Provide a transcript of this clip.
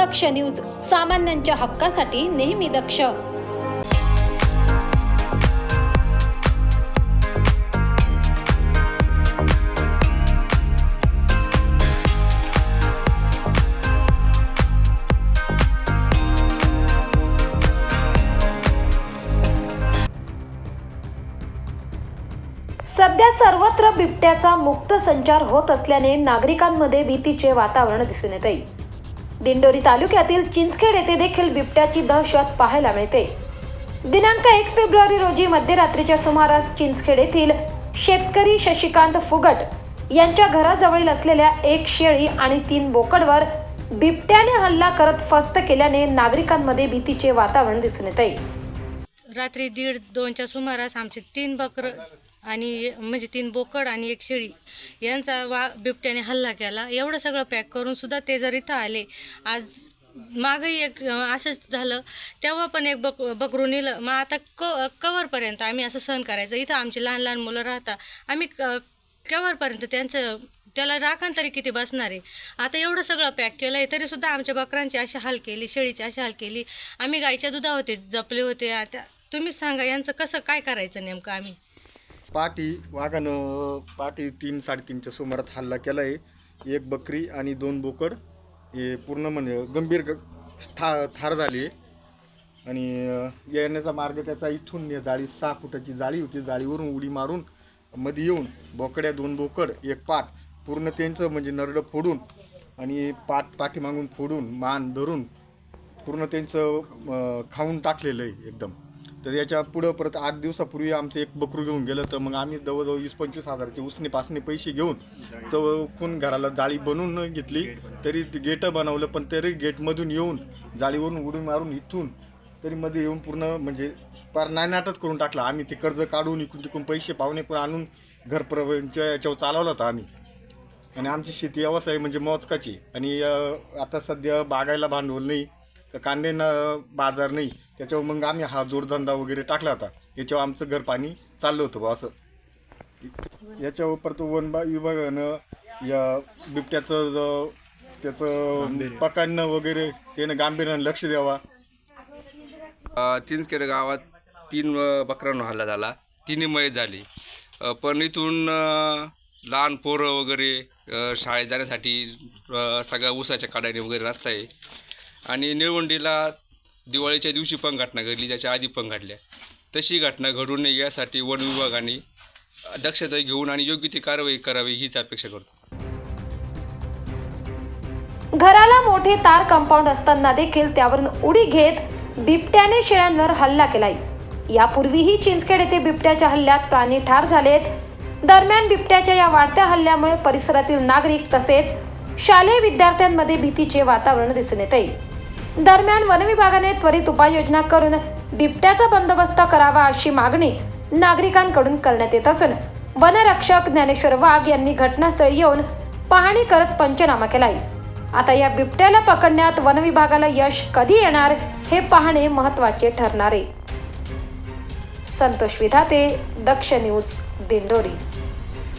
दक्ष news सामान्यांच्या हक्कासाठी नेहमी दक्ष. सध्या सर्वत्र बिबट्याचा मुक्त संचार होत असल्याने नागरिकांमध्ये भीतीचे वातावरण दिसून येत आहे दिंडोरी तालुक्यातील चिंचखेड येथे देखील बिबट्याची दहशत पाहायला मिळते. दिनांक एक फेब्रुवारी रोजी मध्यरात्रीच्या सुमारास चिंचखेड येथील शेतकरी शशिकांत फुगट यांच्या घराजवळील असलेल्या एक शेळी आणि तीन बोकडवर बिबट्याने हल्ला करत फस्त केल्याने नागरिकांमध्ये भीतीचे वातावरण दिसून येते. रात्री दीड दोनच्या सुमारास आमचे तीन बकर आणि म्हणजे तीन बोकड आणि एक शेळी यांचा वा बिबट्याने हल्ला केला. एवढं सगळं पॅक करून सुद्धा ते जर इथं आले आज मागही एक असंच झालं. तेव्हा पण एक बक बकरू नेलं. मग आता क कवरपर्यंत आम्ही असं सहन करायचं. इथं आमची लहान लहान मुलं राहतात आम्ही कवरपर्यंत त्यांचं त्याला राखण तरी किती बसणार आहे? आता एवढं सगळं पॅक केलं आहे तरीसुद्धा आमच्या बकरांची अशी हाल केली शेळीची अशी हाल केली. आम्ही गाईच्या दुधा होते जपले होते. आता तुम्हीच सांगा यांचं कसं काय करायचं नेमकं आम्ही? पाटी वाघानं पाटी तीन साडेतीनच्या सुमारात हल्ला केला आहे एक बकरी आणि दोन बोकड. हे पूर्ण म्हणजे गंभीर ग था थार झाली आणि येण्याचा मार्ग त्याचा इथून जाळी सहा फुटाची जाळी होती. जाळीवरून उडी मारून मध्ये येऊन बोकड्या दोन बोकड एक पाट पूर्ण त्यांचं म्हणजे नरडं फोडून आणि पाट पाठीमागून फोडून मान धरून पूर्ण त्यांचं खाऊन टाकलेलं आहे एकदम. तर याच्या पुढं परत आठ दिवसापूर्वी आमचं एक बकरू घेऊन गेलं तर मग आम्ही जवळजवळ वीस पंचवीस हजारचे उसने पासने पैसे घेऊन चौकून घराला जाळी बनवून घेतली तरी ते गेटं बनवलं पण तरी गेटमधून येऊन जाळीवरून उडून मारून इथून तरी मध्ये येऊन पूर्ण म्हणजे पार नायनाटच करून टाकला. आम्ही ते कर्ज काढून इकडून तिकून पैसे पाहुणे पण आणून घरप्रच्या याच्यावर चालवला होता आम्ही. आणि आमची शेती व्यवसाय म्हणजे मोजकाची. आणि आता सध्या बागायला भांडवल नाही. तर कांद्यानं बाजार नाही त्याच्यावर मग आम्ही हा जोडधंदा वगैरे टाकला होता. याच्यावर आमचं घर पाणी चाललं होतं बुवा असं. याच्यावर परत वन बा विभागानं या बिबट्याचं ज- त्याचं पकडणं वगैरे त्यानं गांभीर्यानं लक्ष द्यावा. अ, चिंचखेड गावात तीन अ, बकरांवर हल्ला झाला. तिन्ही मय झाली. अ, पण इथून अ, लहान पोरं वगैरे अ, शाळेत जाण्यासाठी अ, सगळ्या ऊसाच्या काढाने वगैरे रस्ता आहे. आणि निळवंडीला दिवाळीच्या दिवशी पण घटना घडली त्याच्या आधी पण घडल्या. तशी घटना घडू नये यासाठी वन विभागाने दक्षता घेऊन आणि योग्य ती कारवाई करावी हीच अपेक्षा करतो. घराला मोठे तार कंपाऊंड असताना देखील त्यावरून उडी घेत बिबट्याने शेळ्यांवर हल्ला केलाय. यापूर्वीही चिंचखेड येथे बिबट्याच्या हल्ल्यात प्राणी ठार झालेत. दरम्यान बिबट्याच्या या वाढत्या हल्ल्यामुळे परिसरातील नागरिक तसेच शालेय विद्यार्थ्यांमध्ये भीतीचे वातावरण दिसून येते दरम्यान वनविभागाने त्वरित उपाययोजना करून बिबट्याचा बंदोबस्त करावा अशी मागणी नागरिकांकडून करण्यात येत असून वनरक्षक ज्ञानेश्वर वाघ यांनी घटनास्थळी येऊन पाहणी करत पंचनामा केलाय. आता या बिबट्याला पकडण्यात वनविभागाला यश कधी येणार हे पाहणे महत्त्वाचे ठरणार आहे. संतोष विधाते दक्ष न्यूज दिंडोरी.